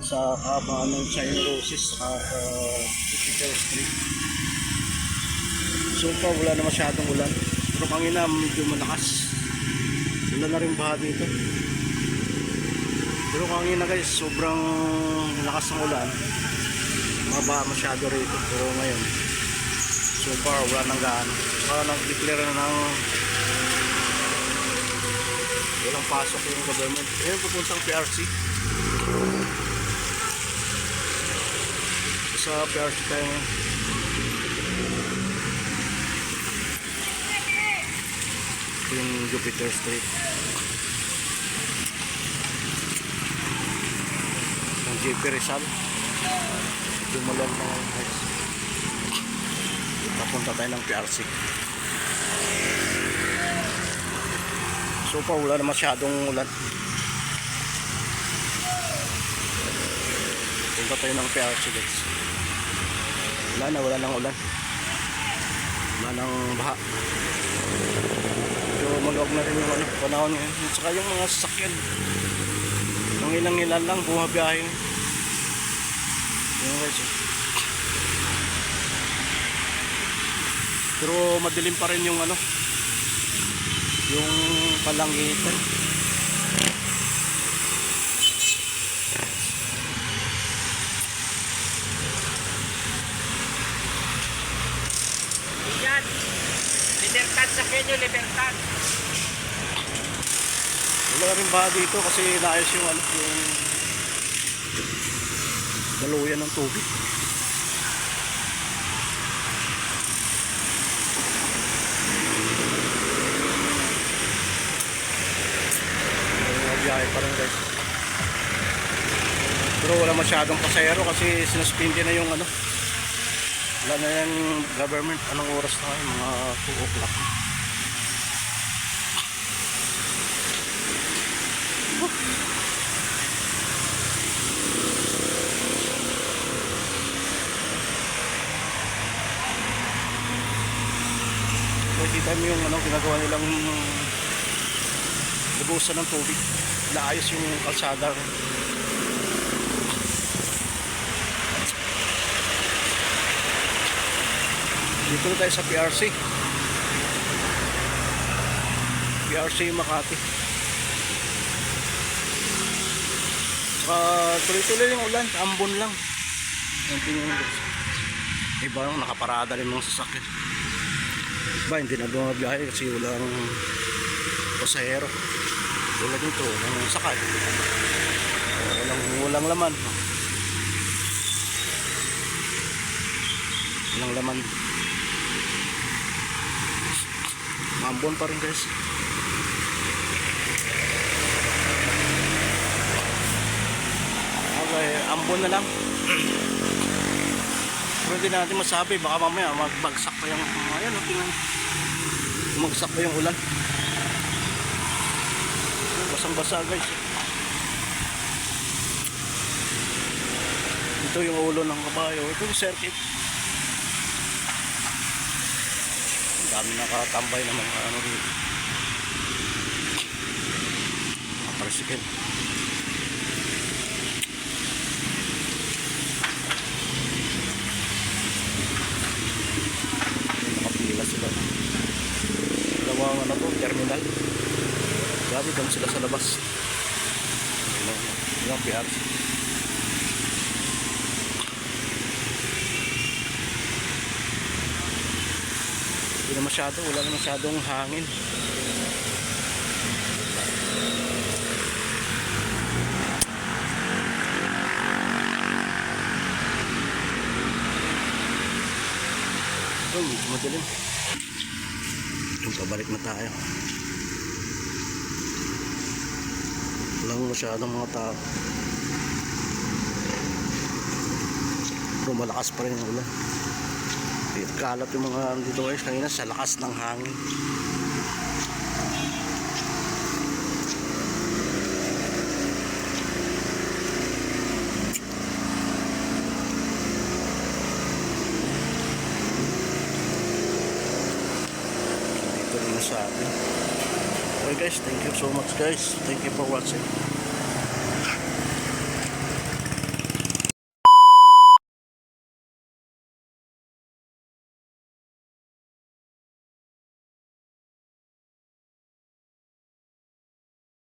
sa kahabaan ng China Roses sa uh, Jupiter Street. So far wala na masyadong ulan. Pero kanina medyo malakas. Wala na rin baha dito. Pero kanina guys, sobrang lakas ng ulan. Maba masyado rito. Pero ngayon, so far wala nang gaano. Saka nag-declare na ng walang pasok yung government. Ngayon pupuntang PRC. Sa PRC tayo yung Jupiter Street. Ang JP Rizal. Dumalan na ngayon guys. Papunta tayo ng PRC. So pa wala na masyadong ulan. Punta tayo ng PRC guys. Wala na, wala nang ulan. Wala nang baha. So maluwag na rin yung ano, panahon ngayon. At saka yung mga sasakyan. Nang ilang ilan lang bumabiyahe. Yan guys. oh. Pero madilim pa rin yung ano, yung palangitan. Yan. Libertad sa Kenyo, Libertad. Wala rin ba dito kasi naayos yung ano, yung daluyan ng tubig. Biyahe pa rin guys. Pero wala masyadong pasayero kasi sinuspindi na yung ano. Wala na yung government. Anong oras na ngayon? Mga 2 o'clock. Makikita mo yung ano, ginagawa nilang lubusan ng tubig. Naayos yung kalsada. Dito na tayo sa PRC. PRC Makati. Saka tuloy-tuloy yung ulan. Ambon lang. Yung. Iba yung nakaparada rin mga sasakyan. Ba, hindi na bumabiyahe kasi walang pasahero. Tulad nito, walang sakay. Walang, walang laman. Walang laman. Mambon pa rin guys. Okay, ambon na lang. Hindi natin masabi, baka mamaya magbagsak pa yung ayan, oh, tingnan. Bumagsak pa yung ulan. Basang-basa guys. Ito yung ulo ng kabayo. Ito yung circuit. Ang dami nakatambay ng mga ano rin. Mga tricycle. Nakapila sila. Dalawang ano to, terminal. Grabe doon sila sa labas. Ano, yung PRC. Hindi na masyado, wala na masyadong hangin. Ito, medyo madilim. Yung pabalik na tayo. Walang masyadong mga tao. Pero malakas pa rin yung ulan. Kalat yung mga dito guys kanina sa lakas ng hangin. Sa atin. Okay guys, thank you so much guys. Thank you for watching.